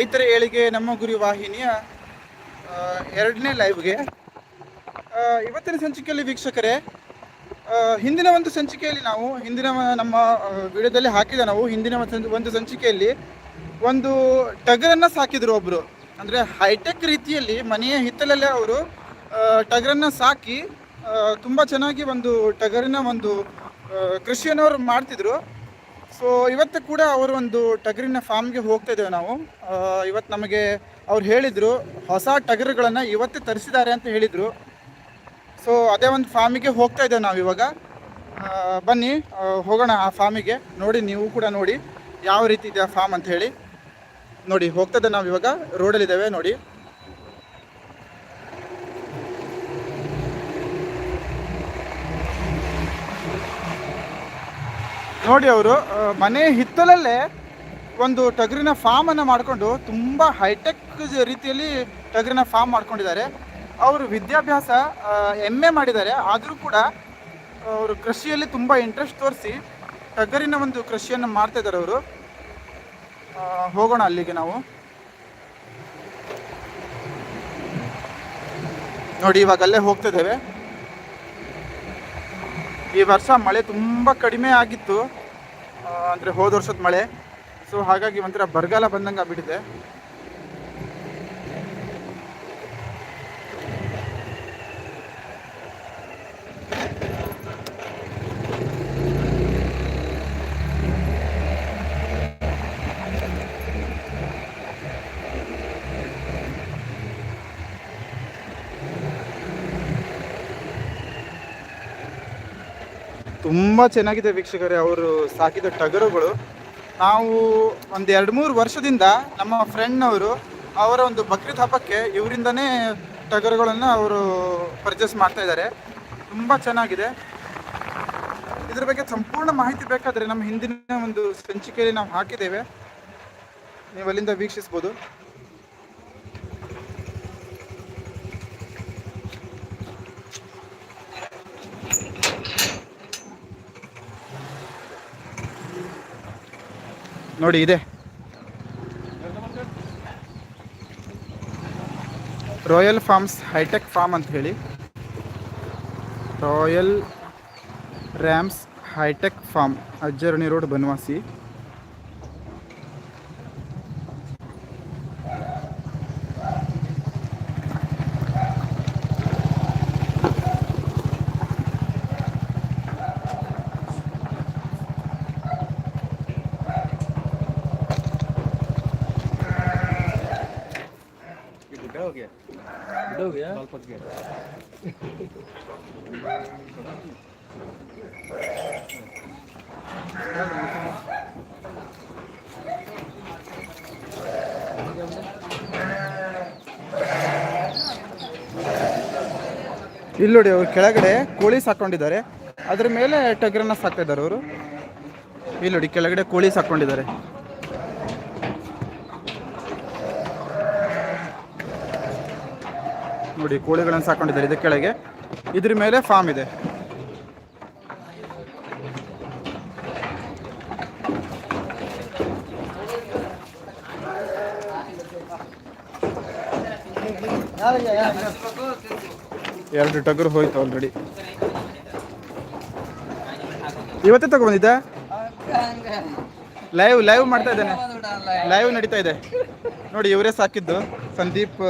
ರೈತರ ಏಳಿಗೆ ನಮ್ಮ ಗುರಿ ವಾಹಿನಿಯ ಎರಡನೇ ಲೈವ್ಗೆ. ಇವತ್ತಿನ ಸಂಚಿಕೆಯಲ್ಲಿ ವೀಕ್ಷಕರೇ ಹಿಂದಿನ ಒಂದು ಸಂಚಿಕೆಯಲ್ಲಿ ನಾವು, ಹಿಂದಿನ ನಮ್ಮ ವಿಡಿಯೋದಲ್ಲಿ ಹಾಕಿದ ನಾವು, ಹಿಂದಿನ ಒಂದು ಸಂಚ- ಒಂದು ಸಂಚಿಕೆಯಲ್ಲಿ ಒಂದು ಟಗರನ್ನು ಸಾಕಿದ್ರು ಒಬ್ಬರು ಅಂದರೆ ಹೈಟೆಕ್ ರೀತಿಯಲ್ಲಿ ಮನೆಯ ಹಿತ್ತಲಲ್ಲೇ ಅವರು ಟಗರನ್ನು ಸಾಕಿ ತುಂಬ ಚೆನ್ನಾಗಿ ಒಂದು ಟಗರಿನ ಒಂದು ಕೃಷಿಯನ್ನು ಅವರು ಮಾಡ್ತಿದ್ರು. ಸೊ ಇವತ್ತು ಕೂಡ ಅವರು ಒಂದು ಟಗರಿನ ಫಾರ್ಮ್ಗೆ ಹೋಗ್ತಾ ಇದ್ದೇವೆ ನಾವು. ಇವತ್ತು ನಮಗೆ ಅವ್ರು ಹೇಳಿದರು, ಹೊಸ ಟಗರುಗಳನ್ನು ಇವತ್ತೇ ತರಿಸಿದ್ದಾರೆ ಅಂತ ಹೇಳಿದರು. ಸೊ ಅದೇ ಒಂದು ಫಾರ್ಮಿಗೆ ಹೋಗ್ತಾ ಇದ್ದೇವೆ ನಾವು ಇವಾಗ. ಬನ್ನಿ ಹೋಗೋಣ ಆ ಫಾರ್ಮಿಗೆ ನೋಡಿ, ನೀವು ಕೂಡ ನೋಡಿ, ಯಾವ ರೀತಿ ಇದೆ ಆ ಫಾರ್ಮ್ ಅಂತ ಹೇಳಿ. ನೋಡಿ, ಹೋಗ್ತಾ ಇದ್ದೇವೆ ನಾವು ಇವಾಗ. ರೋಡಲ್ಲಿದ್ದೇವೆ ನೋಡಿ. ನೋಡಿ ಅವರು ಮನೆ ಹಿತ್ತಲಲ್ಲೇ ಒಂದು ಟಗರಿನ ಫಾರ್ಮ್ ಅನ್ನು ಮಾಡಿಕೊಂಡು ತುಂಬ ಹೈಟೆಕ್ ರೀತಿಯಲ್ಲಿ ಟಗರಿನ ಫಾರ್ಮ್ ಮಾಡ್ಕೊಂಡಿದ್ದಾರೆ. ಅವರು ವಿದ್ಯಾಭ್ಯಾಸ ಎಂ ಎ ಮಾಡಿದ್ದಾರೆ. ಆದರೂ ಕೂಡ ಅವರು ಕೃಷಿಯಲ್ಲಿ ತುಂಬ ಇಂಟ್ರೆಸ್ಟ್ ತೋರಿಸಿ ಟಗರಿನ ಒಂದು ಕೃಷಿಯನ್ನು ಮಾಡ್ತಾ ಇದ್ದಾರೆ ಅವರು. ಹೋಗೋಣ ಅಲ್ಲಿಗೆ ನಾವು. ನೋಡಿ, ಇವಾಗ ಅಲ್ಲೇ ಹೋಗ್ತಿದ್ದೇವೆ ಈ ವರ್ಷ ಮಳೆ ತುಂಬ ಕಡಿಮೆ ಆಗಿತ್ತು. ಅಂದ್ರೆ ಹೋದ ವರ್ಷದ ಮಳೆ. ಸೊ ಹಾಗಾಗಿ ಒಂಥರ ಬರಗಾಲ ಬಂದಂಗೆ ಆಗ್ಬಿಟ್ಟಿದೆ. ತುಂಬ ಚೆನ್ನಾಗಿದೆ ವೀಕ್ಷಕರೇ ಅವರು ಸಾಕಿದ ಟಗರುಗಳು. ನಾವು ಒಂದು ಎರಡು ಮೂರು ವರ್ಷದಿಂದ ನಮ್ಮ ಫ್ರೆಂಡ್ನವರು ಅವರ ಒಂದು ಬಕ್ರೀದ್ ಹಬ್ಬಕ್ಕೆ ಇವರಿಂದನೇ ಟಗರುಗಳನ್ನು ಅವರು ಪರ್ಚೇಸ್ ಮಾಡ್ತಾ ಇದ್ದಾರೆ ತುಂಬ ಚೆನ್ನಾಗಿದೆ. ಇದ್ರ ಬಗ್ಗೆ ಸಂಪೂರ್ಣ ಮಾಹಿತಿ ಬೇಕಾದರೆ ನಮ್ಮ ಹಿಂದಿನ ಒಂದು ಸಂಚಿಕೆಯಲ್ಲಿ ನಾವು ಹಾಕಿದ್ದೇವೆ. ನೀವು ಅಲ್ಲಿಂದ ವೀಕ್ಷಿಸ್ಬೋದು. ನೋಡಿ, ಇದೆ. ರಾಯಲ್ ಫಾರ್ಮ್ಸ್ ಹೈಟೆಕ್ ಫಾರ್ಮ್ ಅಂತ ಹೇಳಿ. Royal rams hi tech farm Ajjarani road Banavasi. ಗೆ ಇಲ್ಲಿ ನೋಡಿ ಅವ್ರು ಕೆಳಗಡೆ ಕೋಳಿ ಸಾಕೊಂಡಿದ್ದಾರೆ. ಅದ್ರ ಮೇಲೆ ಟಗರನ್ನ ಸಾಕ್ತಾ ಇದ್ದಾರೆ ಅವರು. ಇಲ್ಲಿ ನೋಡಿ ಕೆಳಗಡೆ ಕೋಳಿ ಸಾಕೊಂಡಿದ್ದಾರೆ. ನೋಡಿ, ಕೋಳಿಗಳನ್ನು ಸಾಕೊಂಡಿದ್ದಾರೆ. ಇದರ ಕೆಳಗೆ. ಇದ್ರ ಮೇಲೆ ಫಾರ್ಮ್ ಇದೆ. ಎರಡು ಟಗರು ಹೋಯ್ತು ಆಲ್ರೆಡಿ ಇವತ್ತೇ ತಗೊಂಡಿದ್ದ ಲೈವ್ ಲೈವ್ ಮಾಡ್ತಾ ಇದ್ದಾನೆ. ಲೈವ್ ನಡೀತಾ ಇದೆ. ನೋಡಿ, ಇವರೇ ಸಾಕಿದ್ದು. ಸಂದೀಪ್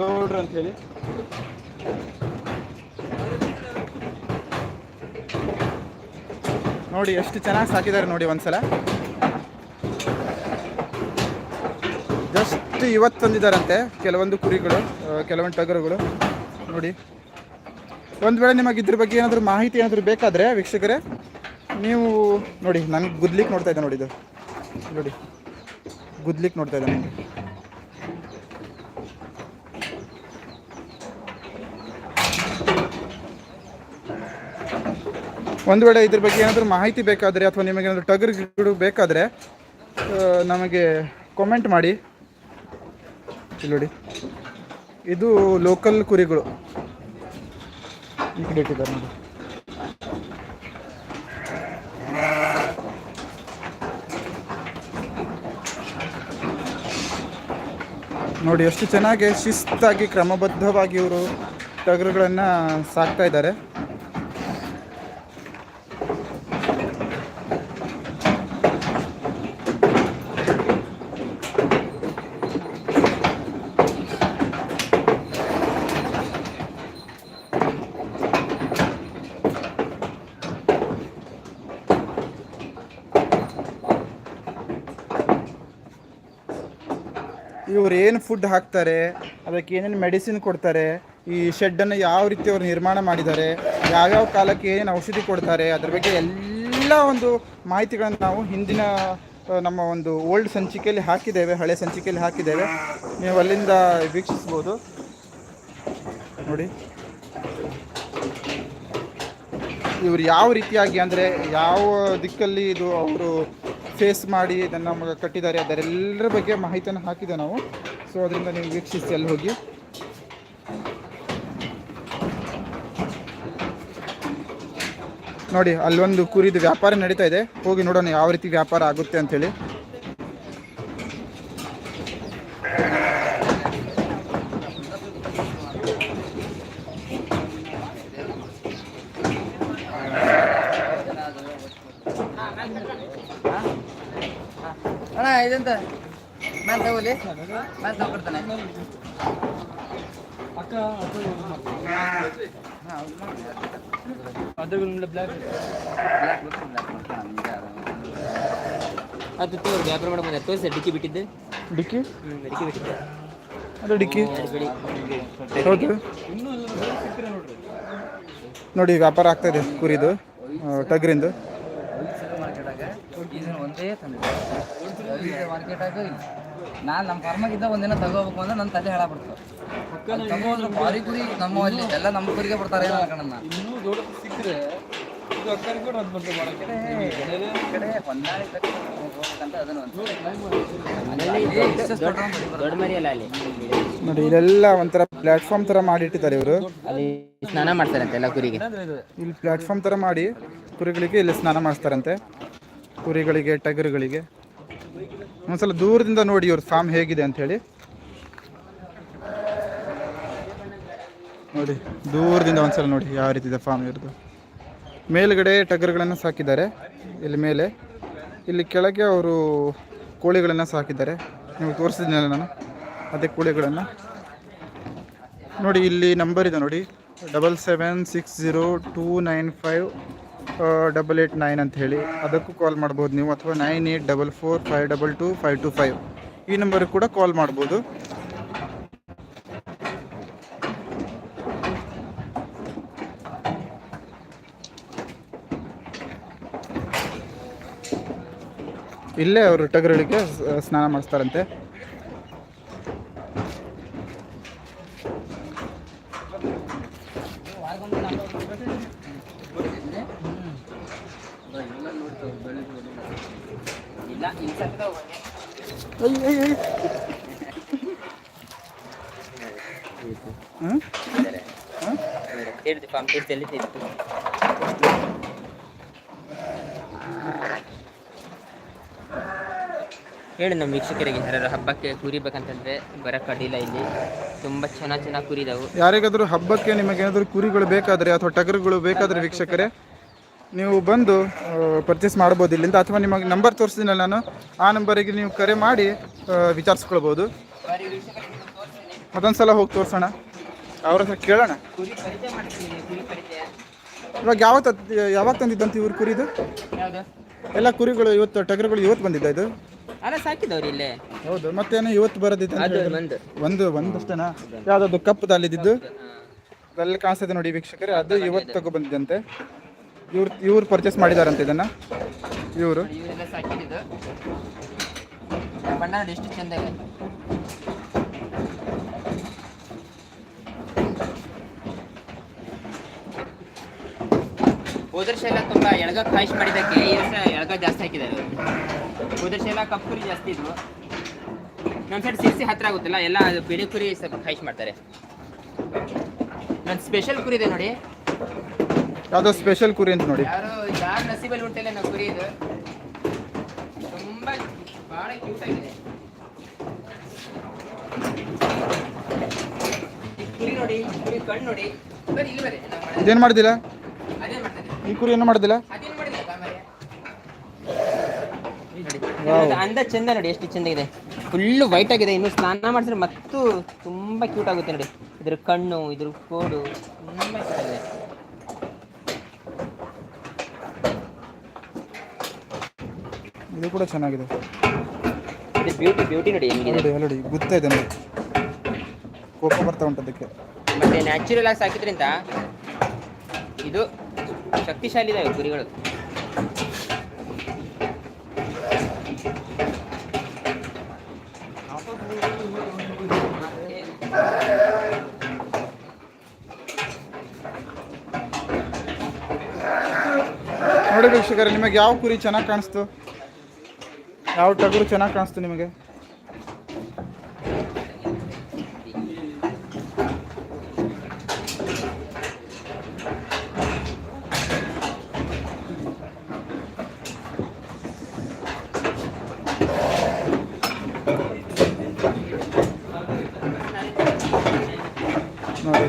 ಗೌಡ್ರು ಅಂತ ಹೇಳಿ. ನೋಡಿ ಎಷ್ಟು ಚೆನ್ನಾಗಿ ಸಾಕಿದ್ದಾರೆ ನೋಡಿ ಒಂದ್ಸಲ. ಜಸ್ಟ್ ಇವತ್ತು ತಂದಿದ್ದಾರಂತೆ ಕೆಲವೊಂದು ಕುರಿಗಳು ಕೆಲವೊಂದು ಟಗರುಗಳು. ನೋಡಿ. ಒಂದು ವೇಳೆ ನಿಮಗೆ ಇದ್ರ ಬಗ್ಗೆ ಏನಾದರೂ ಮಾಹಿತಿ ಏನಾದರೂ ಬೇಕಾದರೆ ವೀಕ್ಷಕರೇ, ನೀವು ನೋಡಿ, ನನಗೆ ಗುದ್ಲಿಕ್ಕೆ ನೋಡ್ತಾ ಇದ್ದೆ ನೋಡಿ ಇದು. ನೋಡಿ. ಗುದ್ಲಿಕ್ಕೆ ನೋಡ್ತಾ ಇದ್ದೆ ನನಗೆ. ಒಂದು ವೇಳೆ ಇದ್ರ ಬಗ್ಗೆ ಏನಾದರೂ ಮಾಹಿತಿ ಬೇಕಾದರೆ ಅಥವಾ ನಿಮಗೆ ಏನಾದರೂ ಗಿಡ ಬೇಕಾದರೆ ನಮಗೆ ಕಾಮೆಂಟ್ ಮಾಡಿ. ಇಲ್ಲಿ ನೋಡಿ. ಇದು ಲೋಕಲ್ ಕುರಿಗಳು. ಈ ಇಟ್ಟಿದ್ದಾರೆ ನೋಡಿ. ನೋಡಿ ಎಷ್ಟು ಚೆನ್ನಾಗಿ ಶಿಸ್ತಾಗಿ ಕ್ರಮಬದ್ಧವಾಗಿ ಇವರು ಟಗರುಗಳನ್ನು ಸಾಕ್ತಾ ಇದ್ದಾರೆ. ಇವ್ರು ಏನು ಫುಡ್ ಹಾಕ್ತಾರೆ, ಅದಕ್ಕೆ ಏನೇನು ಮೆಡಿಸಿನ್ ಕೊಡ್ತಾರೆ, ಈ ಶೆಡ್ಡನ್ನು ಯಾವ ರೀತಿ ಅವ್ರು ನಿರ್ಮಾಣ ಮಾಡಿದ್ದಾರೆ, ಯಾವ್ಯಾವ ಕಾಲಕ್ಕೆ ಏನೇನು ಔಷಧಿ ಕೊಡ್ತಾರೆ, ಅದ್ರ ಬಗ್ಗೆ ಎಲ್ಲ ಒಂದು ಮಾಹಿತಿಗಳನ್ನು ನಾವು ಹಿಂದಿನ ನಮ್ಮ ಒಂದು ಓಲ್ಡ್ ಸಂಚಿಕೆಯಲ್ಲಿ ಹಾಕಿದ್ದೇವೆ, ಹಳೆ ಸಂಚಿಕೆಯಲ್ಲಿ ಹಾಕಿದ್ದೇವೆ. ನೀವು ಅಲ್ಲಿಂದ ವೀಕ್ಷಿಸ್ಬೋದು. ನೋಡಿ. ಇವರು ಯಾವ ರೀತಿಯಾಗಿ ಅಂದರೆ ಯಾವ ದಿಕ್ಕಲ್ಲಿ ಇದು ಅವರು ಫೇಸ್ ಮಾಡಿ ಇದನ್ನು ನಮಗೆ ಕಟ್ಟಿದ್ದಾರೆ. ಅದರೆಲ್ಲರ ಬಗ್ಗೆ ಮಾಹಿತಿಯನ್ನು ಹಾಕಿದೆ ನಾವು. ಸೊ ಅದರಿಂದ ನೀವು ವೀಕ್ಷಿಸಿ ಅಲ್ಲಿ ಹೋಗಿ. ನೋಡಿ, ಅಲ್ಲೊಂದು ಕುರಿದು ವ್ಯಾಪಾರ ನಡೀತಾ ಇದೆ. ಹೋಗಿ ನೋಡೋಣ ಯಾವ ರೀತಿ ವ್ಯಾಪಾರ ಆಗುತ್ತೆ ಅಂಥೇಳಿ ಇದೆಂತ? ನಾನು ತಗೋಲಿ ನಾನು ಅದು. ತೋರಿ ವ್ಯಾಪಾರ ತೋರಿಸಿ ಡಿಕ್ಕಿ ಬಿಟ್ಟಿದ್ದೆ. ಡಿಕ್ಕಿ? ಡಿಕ್ಕಿ ಬಿಟ್ಟಿದ್ದೆ. ಅದು ಡಿಕ್ಕಿ. ಹೌದು. ನೋಡಿ ವ್ಯಾಪಾರ ಆಗ್ತಾ ಇದೆ ಕುರಿದು ಟಗ್ರಿಂದು. ಒಂದೇ ತಂದೆ ಮಾರ್ಕೆಟಾಗ ನಾನು ನಮ್ಮ ಫಾರ್ಮಾಗಿದ್ದ ಒಂದಿನ ತಗೋಬೇಕು ಅಂದ್ರೆ ನನ್ನ ತಲೆ ಹೇಳಾಬಿಡ್ತು ತಗೋದ್ರೆ ಬಾರಿ ಕುರಿ ನಮ್ಮ ಅಲ್ಲಿ. ಎಲ್ಲ ನಮ್ಮ ಕುರಿಗೆ ಬಿಡ್ತಾರೆ ಏನೋ ಅನ್ಕೊಂಡನ್ನ ಇನ್ನೂ ದೊಡ್ಡ ಸಿಕ್ಕರೆ ಇದು ಅಕ್ಕರಿಗೆ ಕೂಡ ಅದು ಬಂದು ಕಡೆ ತಕ್ಕ ಹೋಗ್ಬೇಕಂತ ಅದನ್ನು ದೊಡ್ಡ ಮರಿ ಅಲ್ಲಿ. ನೋಡಿ ಇದೆಲ್ಲ ಒಂಥರ ಪ್ಲಾಟ್ಫಾರ್ಮ್ ಥರ ಮಾಡಿಟ್ಟಿದ್ದಾರೆ ಇವರು. ಅಲ್ಲಿ ಸ್ನಾನ ಮಾಡ್ತಾರಂತೆ ಎಲ್ಲ ಕುರಿಗೆ. ಇಲ್ಲಿ ಪ್ಲಾಟ್ಫಾರ್ಮ್ ತರ ಮಾಡಿ ಕುರಿಗಳಿಗೆ ಇಲ್ಲಿ ಸ್ನಾನ ಮಾಡಿಸ್ತಾರಂತೆ. ಕುರಿಗಳಿಗೆ ಟಗರುಗಳಿಗೆ. ಒಂದ್ಸಲ ದೂರದಿಂದ ನೋಡಿ ಇವ್ರ ಫಾರ್ಮ್ ಹೇಗಿದೆ ಅಂತ ಹೇಳಿ. ನೋಡಿ, ದೂರದಿಂದ ಒಂದ್ಸಲ ನೋಡಿ ಯಾವ ರೀತಿ ಇದೆ ಫಾರ್ಮ್ ಇರೋದು. ಮೇಲ್ಗಡೆ ಟಗರುಗಳನ್ನು ಸಾಕಿದ್ದಾರೆ. ಇಲ್ಲಿ ಮೇಲೆ. ಇಲ್ಲಿ ಕೆಳಗೆ ಅವರು ಕೋಳಿಗಳನ್ನು ಸಾಕಿದ್ದಾರೆ. ನೀವು ತೋರಿಸಿದ್ನಲ್ಲ ನಾನು? ಅದೇ ಕೋಳಿಗಳನ್ನು. ನೋಡಿ, ಇಲ್ಲಿ ನಂಬರ್ ಇದೆ ನೋಡಿ. Double seven six zero two nine five double eight nine ಅಂತ ಹೇಳಿ ಅದಕ್ಕೂ ಕಾಲ್ ಮಾಡ್ಬೋದು ನೀವು ಅಥವಾ nine eight double four five double two five two five ಈ ನಂಬರ್ಗೆ ಕೂಡ ಕಾಲ್ ಮಾಡ್ಬೋದು. ಇಲ್ಲೇ ಅವರು ಟಗರಳಿಗೆ ಸ್ನಾನ ಮಾಡಿಸ್ತಾರಂತೆ ಇಲ್ಲ ಇನ್ಸರ್ಟ್ ಹೇಳಿದ್ದು ಪಾಮ್ ತೀರ್ಥಲ್ಲಿ ತೀರ್ಥ ಹೇಳಿ ನಮ್ಮ ವೀಕ್ಷಕರಿಗೆ ಯಾರು ಹಬ್ಬಕ್ಕೆ ಕುರಿ ಬೇಕಂತಂದ್ರೆ ಬರಕ್ಕೆ ಅಡ್ಡಿಲ್ಲ ಇಲ್ಲಿ. ತುಂಬ ಚೆನ್ನಾಗಿ ಚೆನ್ನಾಗಿ ಕುರಿ ಯಾರಿಗಾದರೂ ಹಬ್ಬಕ್ಕೆ ನಿಮಗೆ ಏನಾದರೂ ಕುರಿಗಳು ಬೇಕಾದರೆ ಅಥವಾ ಟಗರುಗಳು ಬೇಕಾದರೆ ವೀಕ್ಷಕರೇ ನೀವು ಬಂದು ಪರ್ಚೇಸ್ ಮಾಡ್ಬೋದು ಇಲ್ಲಿಂದ. ಅಥವಾ ನಿಮಗೆ ನಂಬರ್ ತೋರಿಸ್ತೀನಲ್ಲ ನಾನು ಆ ನಂಬರಿಗೆ ನೀವು ಕರೆ ಮಾಡಿ ವಿಚಾರಿಸ್ಕೊಳ್ಬೋದು. ಮತ್ತೊಂದ್ಸಲ ಹೋಗಿ ತೋರಿಸೋಣ. ಅವ್ರ ಹತ್ರ ಕೇಳೋಣ. ಇವಾಗ ಯಾವಾಗ ಯಾವಾಗ ತಂದಿದ್ದಂತ ಇವ್ರ ಕುರಿದು? ಎಲ್ಲ ಕುರಿಗಳು ಇವತ್ತು ಟಗರುಗಳು ಇವತ್ತು ಬಂದಿದ್ದ ಇದು? ಅಲ್ಲ ಸಾಕಿದವ್ರು ಇಲ್ಲೇ. ಹೌದು ಮತ್ತೇನೋ ಇವತ್ತು ಬರೋದಿದೆ ಅಂತ ಅದು ಹೇಳಿದ್ರು. ಒಂದು. ಒಂದು ಒಂದಷ್ಟೇನಾ? ಯಾವುದದು ಕಪ್ಪು ಅಲ್ಲಿದ್ದು ಅಲ್ಲಿ ಕಾಣಿಸ್ತದೆ ನೋಡಿ ವೀಕ್ಷಕರೇ ಅದು ಇವತ್ತು ತಗೋ ಬಂದಿದ್ದಂತೆ ಇವ್ರು ಇವ್ರು ಪರ್ಚೇಸ್ ಮಾಡಿದಾರಂತೆ ಇದನ್ನ? ಇವರು? ಎಷ್ಟು ಚಂದ ಎಲ್ಲ ತುಂಬಾ ಎಳಗ ಕಾಯಿಸ್ ಮಾಡಿದ್ದಕ್ಕೆ ಈ ವರ್ಷ ಎಳಗ ಜಾಸ್ತಿ ಹಾಕಿದ್ದಾರೆ. ಕುದುರೆಶೈಲ ಕಪ್ಪುರಿ ಎಲ್ಲ ಕಪ್ಪು ಕುರಿ ಜಾಸ್ತಿ ಇದ್ವು. ನಮ್ಮ ಸೈಡ್ ಸಿರ್ಸಿ ಹತ್ರ ಆಗುತ್ತಲ್ಲ ಎಲ್ಲ ಬಿಳಿ ಕುರಿ ಸ್ವಲ್ಪ ಕಾಯಿಸ್ ಮಾಡ್ತಾರೆ. ನನ್ನ ಸ್ಪೆಷಲ್ ಕುರಿ ಇದೆ ನೋಡಿ. ಯಾವುದೋ ಸ್ಪೆಷಲ್ ಕುರಿ ಅಂತ ನೋಡಿ. ಯಾರು ಯಾರು ನಸೀಬಲ್ಲಿ ಉಂಟಿಲ್ಲ ನಮ್ಮ ಕುರಿ ಇದು. ತುಂಬಾ ಬಹಳ ಕ್ಯೂಟ್ ಆಗಿದೆ. ಕುರಿ ನೋಡಿ ಕುರಿ ಕಣ್ಣು ನೋಡಿ. ಬರೀ ಇಲ್ಲಿ ಬರೀ. ಇದೇನು ಮಾಡ್ತದೆ ಈ ಕುರಿ ಏನು ಮಾಡೋದಿಲ್ಲ. ಅಂದ ಚಂದ ನೋಡಿ ಎಷ್ಟು ಚಂದ ಇದೆ ಫುಲ್ಲು ವೈಟ್ ಆಗಿದೆ ಇನ್ನು ಸ್ನಾನ ಮಾಡಿದ್ರೆ ಮತ್ತು ತುಂಬಾ ಕ್ಯೂಟ್ ಆಗುತ್ತೆ ನೋಡಿ. ಇದ್ರ ಕಣ್ಣು ಇದ್ರ ಕೋಡು ತುಂಬಾ ಕ್ಯೂಟ್ ಆಗಿದೆ. ಇದು ಕೂಡ ಚೆನ್ನಾಗಿದೆ. ಇದು ಬ್ಯೂಟಿ ಬ್ಯೂಟಿ ನೋಡಿ ಹೆಂಗಿದೆ. ನೋಡಿ ನೋಡಿ ಗುತ್ತ ಇದೆ ನೋಡಿ. ಕೋಪ ಬರ್ತಾ ಉಂಟು ಅದಕ್ಕೆ. ಮತ್ತೆ ನ್ಯಾಚುರಲ್ ಆಗಿ ಸಾಕಿದ್ರಿಂದ ಇದು ಶಕ್ತಿಶಾಲಿ ಇದಾವೆ ಕುರಿಗಳು ನೋಡಿ ವೀಕ್ಷಕರೇ, ನಿಮಗೆ ಯಾವ ಕುರಿ ಚೆನ್ನಾಗಿ ಕಾಣಿಸ್ತು? ಯಾವ ಟಗರು ಚೆನ್ನಾಗಿ ಕಾಣಿಸ್ತು ನಿಮಗೆ ನೋಡಿ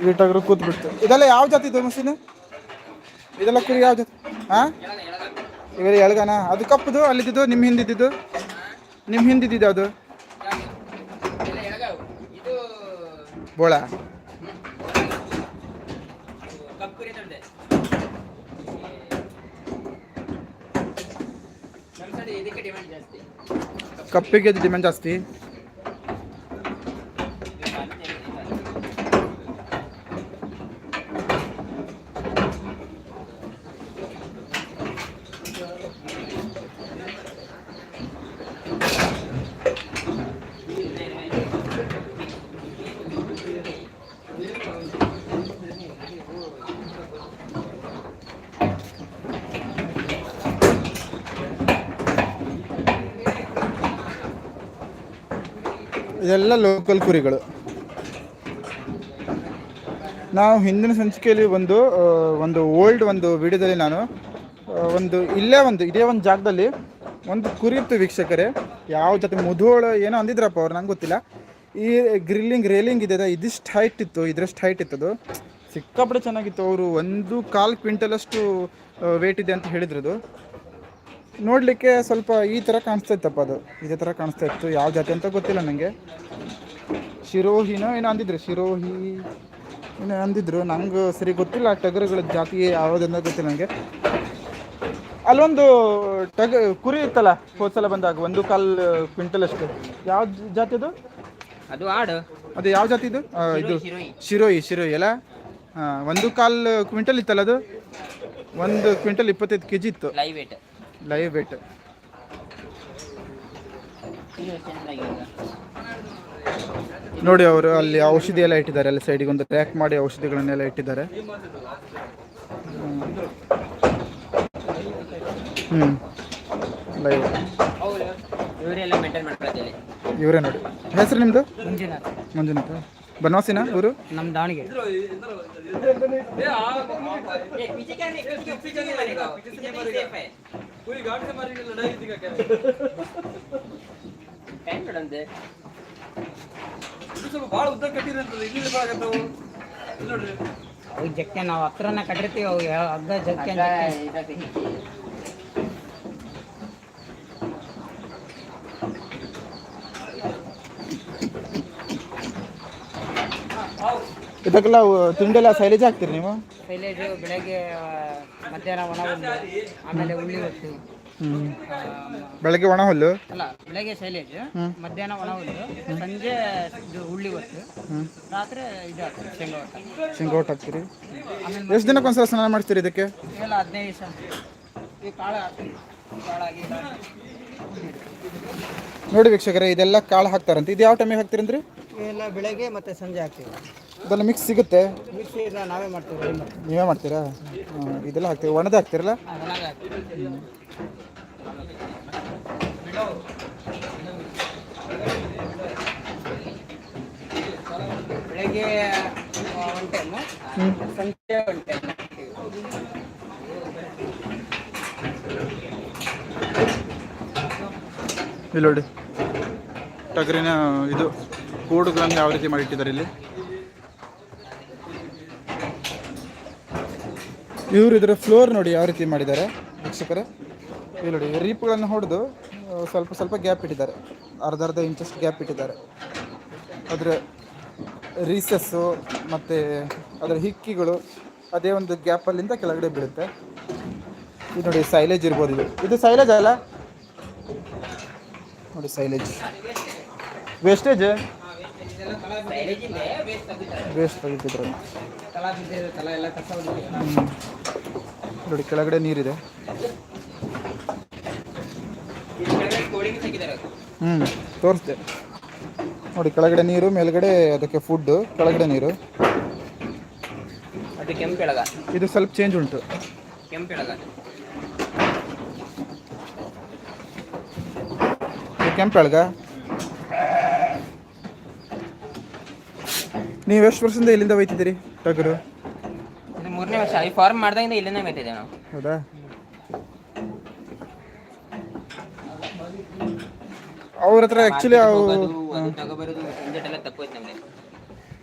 ಈ ಟಗರು ಕೂತ್ ಬಿಡ್ತು ಇದೆಲ್ಲ ಯಾವ ಜಾತಿದು ಮಷೀನ್ ಇದೆಲ್ಲ ಕುರಿ ಯಾವ ಜಾತಿ? ಹಾ ಇವೆಲ್ಲ ಎಳ್ಗನ? ಅದು ಕಪ್ಪದು ಅಲ್ಲಿದ್ದು ನಿಮ್ಮ ಹಿಂದಿದ್ದು ನಿಮ್ಮ ಹಿಂದಿದ್ದು ಅದು ಇದು ಬೋಳ. ಕಪ್ಪಿಗೆ ಡಿಮ್ಯಾಂಡ್ ಜಾಸ್ತಿ. ಇದೆಲ್ಲ ಲೋಕಲ್ ಕುರಿಗಳು. ನಾವು ಹಿಂದಿನ ಸಂಚಿಕೆಯಲ್ಲಿ ಒಂದು ಒಂದು ಓಲ್ಡ್ ಒಂದು ವಿಡಿಯೋದಲ್ಲಿ ನಾನು ಒಂದು ಇಲ್ಲೇ ಒಂದು, ಇದೇ ಒಂದು ಜಾಗದಲ್ಲಿ ಒಂದು ಕುರಿ ಇತ್ತು ವೀಕ್ಷಕರೇ. ಯಾವ ಜೊತೆ ಮುಧೋಳು ಏನೋ ಅಂದಿದ್ರಪ್ಪ ಅವ್ರು, ನಂಗೆ ಗೊತ್ತಿಲ್ಲ. ಈ ಗ್ರಿಲ್ಲಿಂಗ್ ರೇಲಿಂಗ್ ಇದೆ ಇದಿಷ್ಟು ಹೈಟ್ ಇತ್ತು, ಇದ್ರಷ್ಟು ಹೈಟ್ ಇತ್ತು ಅದು ಸಿಕ್ಕಾಪಟ್ಟೆ ಚೆನ್ನಾಗಿತ್ತು, ಅವರು ಒಂದು ಕಾಲು ಕ್ವಿಂಟಲಷ್ಟು ವೇಟ್ ಇದೆ ಅಂತ ಹೇಳಿದ್ರು ಅದು. ನೋಡಲಿಕ್ಕೆ ಸ್ವಲ್ಪ ಈ ಥರ ಕಾಣಿಸ್ತಾ ಇತ್ತಪ್ಪ ಅದು. ಇದೇ ಥರ ಕಾಣಿಸ್ತಾ ಇತ್ತು. ಯಾವ ಜಾತಿ ಅಂತ ಗೊತ್ತಿಲ್ಲ ನನಗೆ ಶಿರೋಹಿನೋ ಏನೋ ಅಂದಿದ್ರು. ಶಿರೋಹಿ ಏನೋ ಅಂದಿದ್ರು. ನಂಗೆ ಸರಿ ಗೊತ್ತಿಲ್ಲ ಆ ಟಗರುಗಳ ಜಾತಿ ಯಾವುದಂತ ಗೊತ್ತಿಲ್ಲ ನನಗೆ ಅಲ್ಲೊಂದು ಟಗ ಕುರಿ ಇತ್ತಲ್ಲ ಹೋದ ಸಲ ಬಂದಾಗ ಒಂದು ಕಾಲ್ ಕ್ವಿಂಟಲ್ ಅಷ್ಟು ಯಾವ ಜಾತಿ ಅದು? ಅದು ಆಡು. ಅದು ಯಾವ ಜಾತಿ ಇದು? ಆ, ಇದು ಶಿರೋಯಿ. ಶಿರೋಯಿ ಶಿರೋಯಿ ಅಲ್ಲ? ಹಾಂ ಒಂದು ಕಾಲ್ ಕ್ವಿಂಟಲ್ ಇತ್ತಲ್ಲ ಅದು? ಒಂದು ಕ್ವಿಂಟಲ್ ಇಪ್ಪತ್ತೈದು ಕೆ ಜಿ ಇತ್ತು. Live weight. ಲೈವ್ ಬಿಟ್ ನೋಡಿ ಅವರು ಅಲ್ಲಿ ಔಷಧಿ ಎಲ್ಲ ಇಟ್ಟಿದ್ದಾರೆ. ಅಲ್ಲಿ ಸೈಡಿಗೆ ಒಂದು ಟ್ರ್ಯಾಕ್ ಮಾಡಿ ಔಷಧಿಗಳನ್ನೆಲ್ಲ ಇಟ್ಟಿದ್ದಾರೆ. ಹ್ಞೂ ಲೈವ್ ಇವರೇ ನೋಡಿ. ಹೆಸರು ನಿಮ್ಮದು ಮಂಜುನಾಥ್. ಮಂಜುನಾಥ ಬನವಾಸಿನ ಇವರು ನಮ್ಮ ದಾವಣಗೆರೆ. ಭಾಳ ಉದ್ದ ಕಟ್ಟಿರಂತದ ಇಲ್ಲಿ ಬಾಳಾಗತ್ತವು ನೋಡ್ರಿ. ಅವು ಜಕ್ಕೆ ನಾವು ಹತ್ರನ ಕಟ್ಟಿರ್ತೀವಿ ಅವು ಹಗ್ಗ ಜಕ್ಕೆ ಇದಕ್ಕೆಲ್ಲ ತಿಂಡೆಲ್ಲ ತಿಂಡಿ ಎಲ್ಲ ಸೈಲೇಜ್ ಹಾಕ್ತೀರಿ ನೀವು? ಸೈಲೇಜು ಬೆಳಗ್ಗೆ ಮಧ್ಯಾಹ್ನ ಒಣ ಹುಲ್ಲು ಆಮೇಲೆ ಉಳ್ಳಿ ಹೊತ್ತು ಬೆಳಗ್ಗೆ ಒಣ ಹುಲ್ಲು? ಅಲ್ಲ ಬೆಳಗ್ಗೆ ಶೈಲೇಜ್ ಹ್ಮ್. ಮಧ್ಯಾಹ್ನ ಒಣ ಹುಲ್ಲು ಸಂಜೆ ಇದು ಹುಳ್ಳಿ ಹೊತ್ತು ರಾತ್ರಿ ಇದು ಹಾಕ್ತೀವಿ ಶೇಂಗಾ ಹೊಟ್ಟು ಶೇಂಗಾ ಹಾಕ್ತೀರಿ? ಎಷ್ಟು ದಿನಕ್ಕೆ ಒಂದ್ಸಲ ಸ್ನಾನ ಮಾಡ್ತೀರಿ ಇದಕ್ಕೆ? ಇವೆಲ್ಲ ಹದಿನೈದು ದಿವಸ ಈ ಕಾಳು ಹಾಕ್ತೀವಿ. ಕಾಳಾಗಿ ನೋಡಿ ವೀಕ್ಷಕರೇ ಇದೆಲ್ಲ ಕಾಳು ಹಾಕ್ತಾರಂತೆ. ಇದು ಯಾವ ಟೈಮಿಗೆ ಹಾಕ್ತೀರಂದ್ರಿ ಇವೆಲ್ಲ ಬೆಳಗ್ಗೆ ಮತ್ತು ಸಂಜೆ ಹಾಕ್ತೀವಿ. ಇದೆಲ್ಲ ಮಿಕ್ಸ್ ಸಿಗುತ್ತೆ? ಮಿಕ್ಸಿ ಇಲ್ಲ ನಾವೇ ಮಾಡ್ತೀವಿ ready ನೀವೇ ಮಾಡ್ತೀರಾ? ಹ್ಮ್, ಇದೆಲ್ಲ ಹಾಕ್ತೀವಿ ಒಣದ ಹಾಕ್ತಿರಲ್ಲ? ಹಾಕ್ತೀವಿ. ಬೆಳಗ್ಗೆ ಒನ್ ಟೈಮು ಸಂಜೆ ಒನ್ ಟೈಮ್ ಇಲ್ಲಿ ನೋಡಿ. ಟಗರಿನ ಇದು. ಕೂಡುಗಳನ್ನು ಯಾವ ರೀತಿ ಮಾಡಿಟ್ಟಿದ್ದಾರೆ ಇಲ್ಲಿ? ಇವರು ಇದರ ಫ್ಲೋರ್ ನೋಡಿ ಯಾವ ರೀತಿ ಮಾಡಿದ್ದಾರೆ ವೀಕ್ಷಕರೇ. ಇಲ್ಲಿ ನೋಡಿ ರೀಪ್ಗಳನ್ನು ಹೊಡೆದು ಸ್ವಲ್ಪ ಸ್ವಲ್ಪ ಗ್ಯಾಪ್ ಇಟ್ಟಿದ್ದಾರೆ. ಅರ್ಧ ಅರ್ಧ ಇಂಚಷ್ಟು ಗ್ಯಾಪ್ ಇಟ್ಟಿದ್ದಾರೆ. ಅದರ ರೀಸಸ್ಸು ಮತ್ತು ಅದರ ಹಿಕ್ಕಿಗಳು ಅದೇ ಒಂದು ಗ್ಯಾಪಲ್ಲಿಂದ ಕೆಳಗಡೆ ಬೀಳುತ್ತೆ. ಇದು ನೋಡಿ ಸೈಲೇಜ್ ಇರ್ಬೋದು ಇದು. ಇದು ಸೈಲೇಜ್ ಅಲ್ಲ? ನೋಡಿ ಸೈಲೇಜ್. ವೇಸ್ಟೇಜ್ ವೇಸ್ಟ್ ತೆಗಿತಿದ್ರು ನೋಡಿ ಕೆಳಗಡೆ ನೀರಿದೆ. ಹ್ಞೂ ತೋರಿಸ್ದೆ. ನೋಡಿ ಕೆಳಗಡೆ ನೀರು ಮೇಲ್ಗಡೆ ಅದಕ್ಕೆ ಫುಡ್ಡು ಕೆಳಗಡೆ ನೀರು. ಅದು ಇದು ಸ್ವಲ್ಪ ಚೇಂಜ್ ಉಂಟು. ಕೆಂಪೆಳಗ ಇದು ಕೆಂಪು ಎಳ್ಗ ನೀವು ಎಷ್ಟು ವರ್ಷದಿಂದ ಇಲ್ಲಿಂದ ಒಯ್ತಿದ್ದೀರಿ ಟಗರು? ಇದು ಮೂರನೇ ವರ್ಷ. ಈ ಫಾರ್ಮ್ ಮಾಡ್ದಾಗಿಂದ ಇಲ್ಲಿಂದ ಬೈತಿದ್ದೆ ನಾವು ಹೌದಾ? ಅವ್ರ ಹತ್ರ ಆ್ಯಕ್ಚುಲಿ ಅವು ತಗೊಬರೋದು ಇಂಜೆಟ್ ಎಲ್ಲ ತಪ್ಪೋಯ್ತು ನಮಗೆ.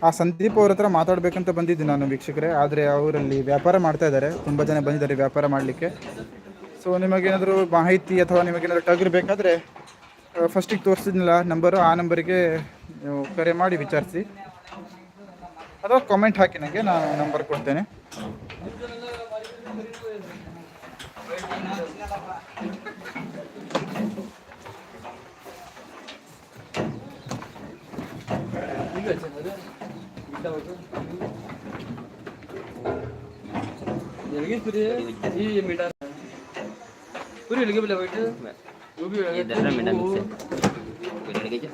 ಆ ಸಂದೀಪ್ ಅವ್ರ ಹತ್ರ ಮಾತಾಡ್ಬೇಕಂತ ಬಂದಿದ್ದೆ ನಾನು ವೀಕ್ಷಕರೇ. ಆದರೆ ಅವರಲ್ಲಿ ವ್ಯಾಪಾರ ಮಾಡ್ತಾ ಇದ್ದಾರೆ. ತುಂಬ ಜನ ಬಂದಿದ್ದಾರೆ ವ್ಯಾಪಾರ ಮಾಡಲಿಕ್ಕೆ. ಸೊ ನಿಮಗೇನಾದರೂ ಮಾಹಿತಿ ಅಥವಾ ನಿಮಗೇನಾದರೂ ಟಗರು ಬೇಕಾದರೆ ಫಸ್ಟಿಗೆ ತೋರಿಸಿದ್ನಲ್ಲ ನಂಬರು ಆ ನಂಬರಿಗೆ ನೀವು ಕರೆ ಮಾಡಿ ವಿಚಾರಿಸಿ. ಅಥವಾ ಕಾಮೆಂಟ್ ಹಾಕಿ ನನಗೆ ನಾನು ನಂಬರ್ ಕೊಡ್ತೇನೆ ಎಲ್ಲಿಗೆ ಪುರಿ ಈ ಮೀಟರ್ ಪುರಿ ಎಲ್ಲಿಗೆ ಬಿಲ್ಲ ವೈಟ್ ಗೋಬಿ ये दस मिनट मिक्स है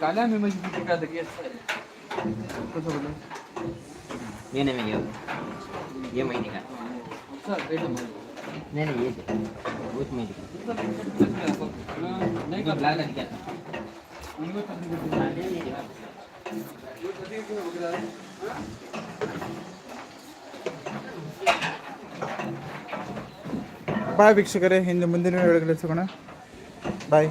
काला में मस्जिद दिखा देखिए कुछ बोलो ये नहीं ये ये महीने का सर रेट नहीं नहीं ये बहुत महीने का नहीं ये ब्लैक दिखा ಬಾಯ್ ವೀಕ್ಷಕರೇ ಹಿಂದೆ ಮುಂದಿನ ವೇಳೆಗಳಲ್ಲಿ ಸಿಗೋಣ ಬಾಯ್